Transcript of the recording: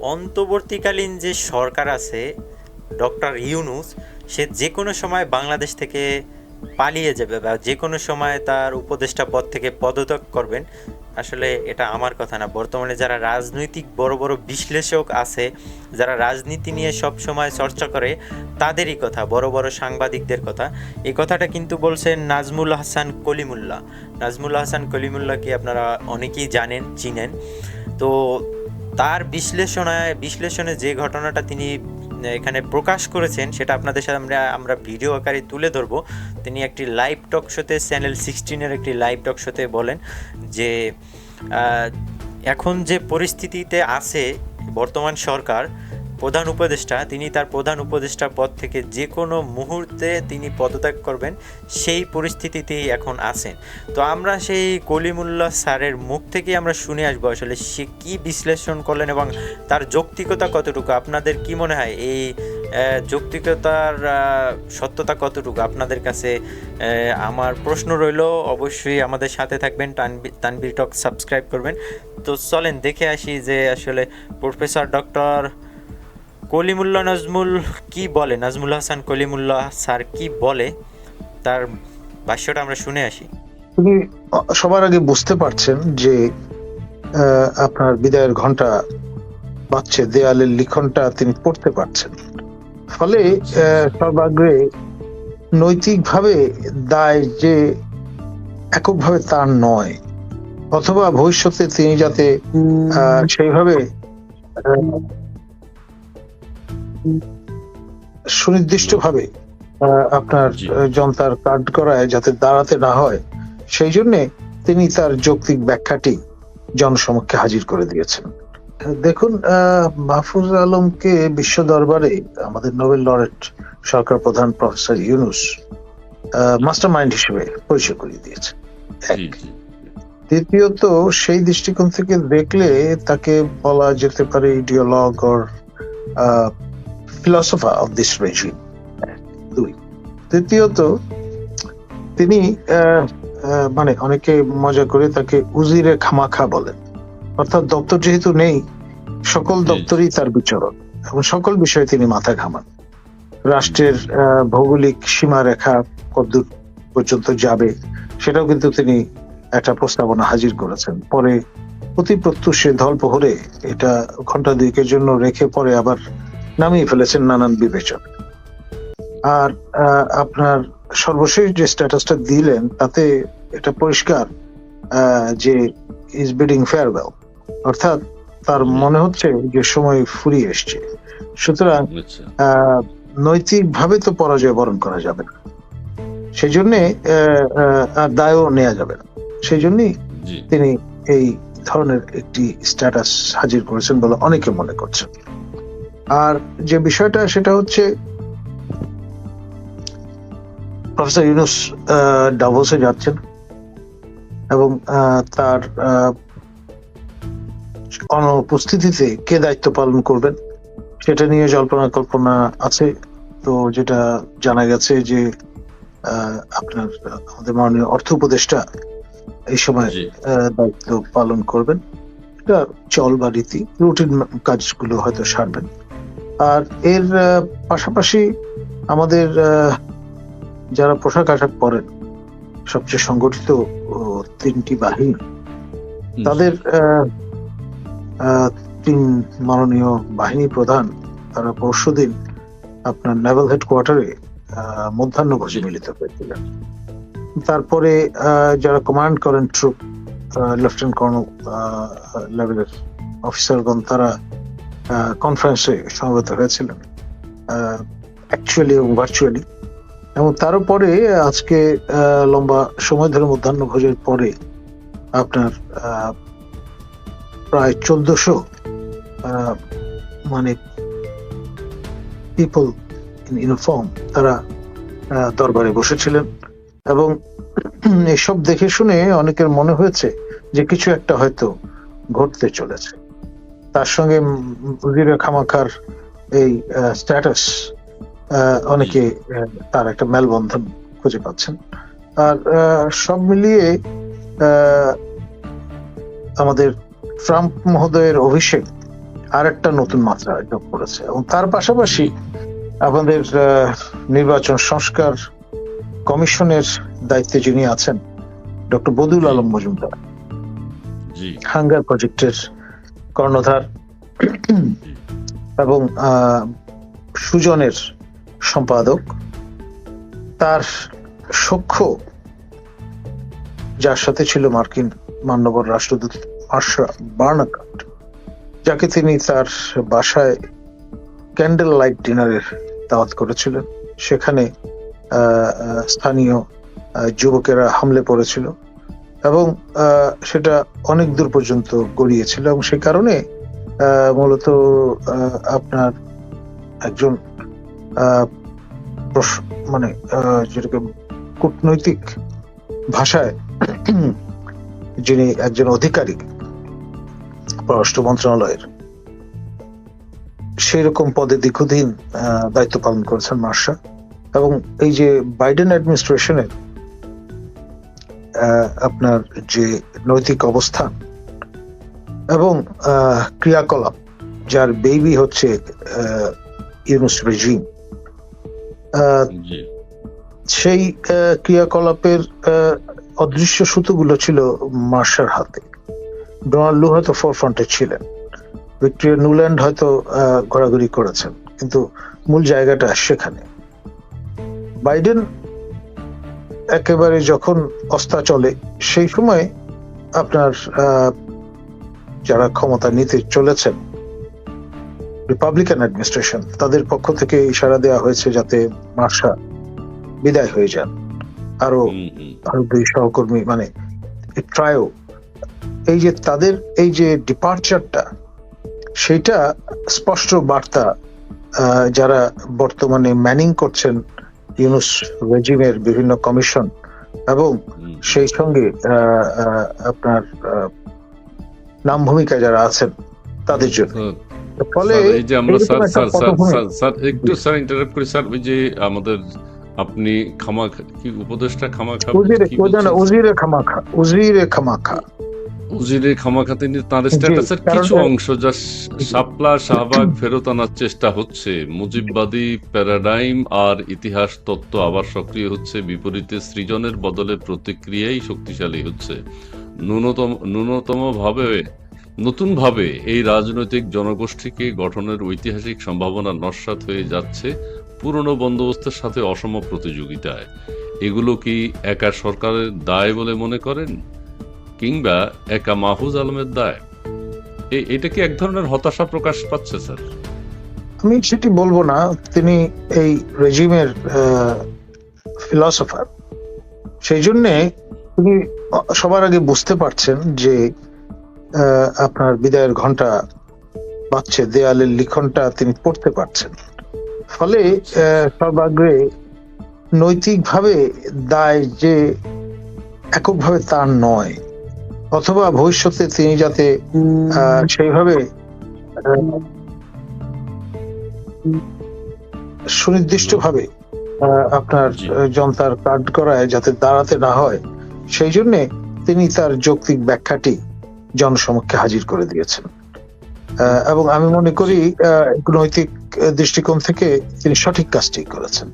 অন্তর্বর্তীকালীন যে সরকার আছে, ডক্টর ইউনুস, সে যে কোনো সময় বাংলাদেশ থেকে পালিয়ে যাবে বা যে কোনো সময় তার উপদেষ্টা পদ থেকে পদত্যাগ করবেন, আসলে এটা আমার কথা না। বর্তমানে যারা রাজনৈতিক বড় বড় বিশ্লেষক আছে, যারা রাজনীতি নিয়ে সব সময় চর্চা করে, তাদেরই কথা, বড় বড় সাংবাদিকদের কথা। এই কথাটা কিন্তু বলছেন নাজমুল হাসান কলিমুল্লাহ। নাজমুল হাসান কলিমুল্লাহকে আপনারা অনেকেই জানেন, চিনেন। তো তার বিশ্লেষণে বিশ্লেষণে যে ঘটনাটা তিনি এখানে প্রকাশ করেছেন, সেটা আপনাদের সাথে আমরা আমরা ভিডিও আকারে তুলে ধরব। তিনি একটি লাইভ টক শোতে চ্যানেল সিক্সটিনের একটি লাইভ টক শোতে বলেন যে এখন যে পরিস্থিতিতে আছে বর্তমান সরকার প্রধান উপদেষ্টা, তিনি তার প্রধান উপদেষ্টা পদ থেকে যে কোনো মুহূর্তে তিনি পদত্যাগ করবেন, সেই পরিস্থিতিতেই এখন আছেন। তো আমরা সেই কলিমুল্লাহ স্যারের মুখ থেকে আমরা শুনে আসব আসলে সে কি বিশ্লেষণ করলেন এবং তার যৌক্তিকতা কতটুকু? আপনাদের কি মনে হয়? এই যৌক্তিকতার সত্যতা কতটুকু? আপনাদের কাছে আমার প্রশ্ন রইল, অবশ্যই আমাদের সাথে থাকবেন, তানবি- তানবির টক সাবস্ক্রাইব করবেন। তো চলেন দেখে আসি যে আসলে প্রফেসর ডক্টর কলিমুল্লাহ নাজমুল কি বলে? নাজমুল হাসান কলিমুল্লাহ স্যার কি বলে? তার ভাষ্যটা আমরা শুনে আসি। তিনি সবার আগে বুঝতে পারছেন যে আপনার বিদায়ের ঘণ্টা বাজছে, দেয়ালের লিখনটা তিনি পড়তে পারছেন। ফলে সর্বাগ্রে নৈতিকভাবে দায় যে এককভাবে তার নয়, অথবা ভবিষ্যতে তিনি যাতে সেইভাবে সুনির্দিষ্টভাবে আপনার জনতার কার্ড করায় যাতে দাঁড়াতে না হয় সেই জন্যে তিনি তার যৌক্তিক ব্যাখ্যাটি জনসমক্ষে হাজির করে দিয়েছেন। দেখুন মাহফুজ আলমকে বিশ্ব দরবারে আমাদের নোবেল লরেট সরকার প্রধান প্রফেসর ইউনুস মাস্টার মাইন্ড হিসেবে পরিচয় করিয়ে দিয়েছে দ্বিতীয়ত সেই দৃষ্টিকোণ থেকে দেখলে তাকে বলা যেতে পারে ideologue or philosopher of this regime দুই তৃতীয়ত তিনি মানে অনেকে মজা করে তাকে উজিরে খামাখা বলেন অর্থাৎ দপ্তর যেহেতু নেই সকল দপ্তরই তার বিচরণ এবং সকল বিষয়ে তিনি মাথা ঘামান। রাষ্ট্রের ভৌগোলিক সীমারেখা কতদূর পর্যন্ত যাবে সেটাও কিন্তু তিনি একটা প্রস্তাবনা হাজির করেছেন। পরে অতি প্রত্যুষে ধলপহরে এটা ঘণ্টা দুয়েকের জন্য রেখে পরে আবার নামিয়ে ফেলেছেন নানান বিবেচনা। আর আপনার সর্বশেষ যে স্ট্যাটাসটা দিলেন তাতে এটা পরিষ্কার যে ইজ বিডিং ফেয়ারওয়েল অর্থাৎ তার মনে হচ্ছে যে সময় ফুরিয়ে এসছে। সুতরাং আচ্ছা। নৈতিকভাবে তো পরাজয় বরণ করা যাবে না। সেই জন্যে দায়ও নেওয়া যাবে না। সেই জন্যই তিনি এই ধরনের একটি স্ট্যাটাস হাজির করেছেন বলে অনেকে মনে করছেন। আর যে বিষয়টা সেটা হচ্ছে প্রফেসর ইউনুস ডাভোসে যাচ্ছেন এবং তার অনুপস্থিতিতে কে দায়িত্ব পালন করবেন সেটা নিয়ে জল্পনা কল্পনা আছে তো যেটা জানা গেছে যে আহ, আপনার আমাদের মাননীয় অর্থ উপদেষ্টা এই সময় দায়িত্ব পালন করবেন। চল বা রীতি রুটিন কাজগুলো হয়তো সারবেন। আর এর পাশাপাশি আমাদের আহ, যারা পোশাক আশাক পরেন সবচেয়ে সংগঠিত তিনটি বাহিনী। তাদের তিন মাননীয় বাহিনী প্রধান তারা পরশুদিন আপনার নেভাল হেডকোয়ার্টারে মধ্যাহ্ন ভোজে মিলিত হয়েছিলেন। তারপরে আহ, যারা কমান্ড করেন ট্রুপ লেফটেন্যান্ট কর্নেল লেভেলের অফিসারগণ তারা কনফারেন্সে সমবেত হয়েছিলেন অ্যাকচুয়ালি এবং ভার্চুয়ালি এবং তারপরে আজকে লম্বা সময় ধরে মধ্যাহ্ন ভোজের পরে আপনার প্রায় চোদ্দশো মানে পিপল ইন ইউনিফর্ম তারা দরবারে বসেছিলেন। এবং এসব দেখে শুনে অনেকের মনে হয়েছে যে কিছু একটা হয়তো ঘটতে চলেছে। তার সঙ্গে খামাখার এই স্ট্যাটাস অনেকে তার একটা মেলবন্ধন খুঁজে পাচ্ছেন। আর সব মিলিয়ে আমাদের ট্রাম্প মহোদয়ের অভিষেক আরেকটা নতুন মাত্রা যোগ করেছে। এবং তার পাশাপাশি আমাদের নির্বাচন সংস্কার কমিশনের দায়িত্বে যিনি আছেন ডক্টর বদুল আলম মজুমদার। হাঙ্গার প্রজেক্টের কর্ণধার এবং সুজনের সম্পাদক। তার সখ্য, যার সাথে ছিল মার্কিন মান্যবর রাষ্ট্রদূত মার্শা বার্নাকাট যাকে তিনি তার বাসায় ক্যান্ডেল লাইট ডিনারের দাওয়াত করেছিলেন। সেখানে স্থানীয় যুবকেরা হামলে পড়েছিল। এবং সেটা অনেক দূর পর্যন্ত গড়িয়েছিল এবং সে কারণে মূলত আপনার একজন মানে যেটাকে কূটনৈতিক ভাষায় যিনি একজন অধিকারী পররাষ্ট্র মন্ত্রণালয়ের সেই রকম পদে দীর্ঘদিন দায়িত্ব পালন করেছেন মার্শা। এবং এই যে বাইডেন অ্যাডমিনিস্ট্রেশনের আপনার যে নৈতিক অবস্থান এবং ক্রিয়াকলাপ যার বেবি হচ্ছে ইউনুস রেজিম সেই ক্রিয়াকলাপের অদৃশ্য সুতোগুলো ছিল মার্শার হাতে। ডোনাল্ড লু হয়তো ফোরফ্রন্টে ছিলেন। ভিক্টোরিয়া নিউল্যান্ড হয়তো আহ, ঘোরাঘুরি করেছেন। কিন্তু মূল জায়গাটা সেখানে। বাইডেন একেবারে যখন অস্তা চলে সেই সময় আপনার যারা ক্ষমতা নিতে চলেছেন রিপাবলিকান অ্যাডমিনিস্ট্রেশন তাদের পক্ষ থেকে ইশারা দেওয়া হয়েছে যাতে মার্শা বিদায় হয়ে যান। আরও আরও দুই সহকর্মী মানে ট্রায়ো এই যে তাদের এই যে ডিপার্চারটা সেটা স্পষ্ট বার্তা আহ, যারা বর্তমানে ম্যানিং করছেন ইউনুস রেজিমের বিভিন্ন কমিশন এবং সেই সঙ্গে আপনার নাম ভূমিকায় যারা আছেন তাদের জন্য। ফলে এই যে আমরা স্যার স্যার স্যার স্যার একটু স্যার ইন্টারাপ্ট করি স্যার ওই যে আমাদের আপনি খামা কি উপদেশটা খামা উজিরে ওজানা উজিরে খামাখা উজিরে খামাখা। উজিরে খামাখা তিনি তার স্ট্যাটাসের কিছু অংশ যা শাপলা শাহবাগ ফেরত আনার চেষ্টা হচ্ছে। মুজিববাদী প্যারাডাইম আর ইতিহাস তত্ত্ব আবার সক্রিয় হচ্ছে। বিপরীতে সৃজনের বদলে প্রতিক্রিয়াই শক্তিশালী হচ্ছে। ন্যূনতম ন্যূনতম ভাবে নতুন ভাবে এই রাজনৈতিক জনগোষ্ঠীকে গঠনের ঐতিহাসিক সম্ভাবনা নস্যাৎ হয়ে যাচ্ছে পুরনো বন্দোবস্তের সাথে অসম প্রতিযোগিতায়। এগুলো কি একা সরকারের দায় বলে মনে করেন? কিংবা একা মাহফুজ আলমের দায়? এটা কি এক ধরনের হতাশা প্রকাশ পাচ্ছে, স্যার? আমি সেটি বলব না। তিনি এই রেজিমের ফিলসফার সেই জন্যে তিনি সবার আগে বুঝতে পারছেন যে আপনার বিদায়ের ঘণ্টা বাজছে, দেয়ালের লিখনটা তিনি পড়তে পারছেন। ফলে সর্বাগ্রে নৈতিকভাবে দায় যে এককভাবে তার নয়। অথবা ভবিষ্যতে তিনি যাতে সেইভাবে সুনির্দিষ্টভাবে আপনার। জনতার কার্ড করায় যাতে দাঁড়াতে না হয় সেই জন্য তিনি তার যৌক্তিক ব্যাখ্যাটি জনসমক্ষে হাজির করে দিয়েছেন আহ, এবং আমি মনে করি আহ, নৈতিক দৃষ্টিকোণ থেকে তিনি সঠিক কাজটি করেছেন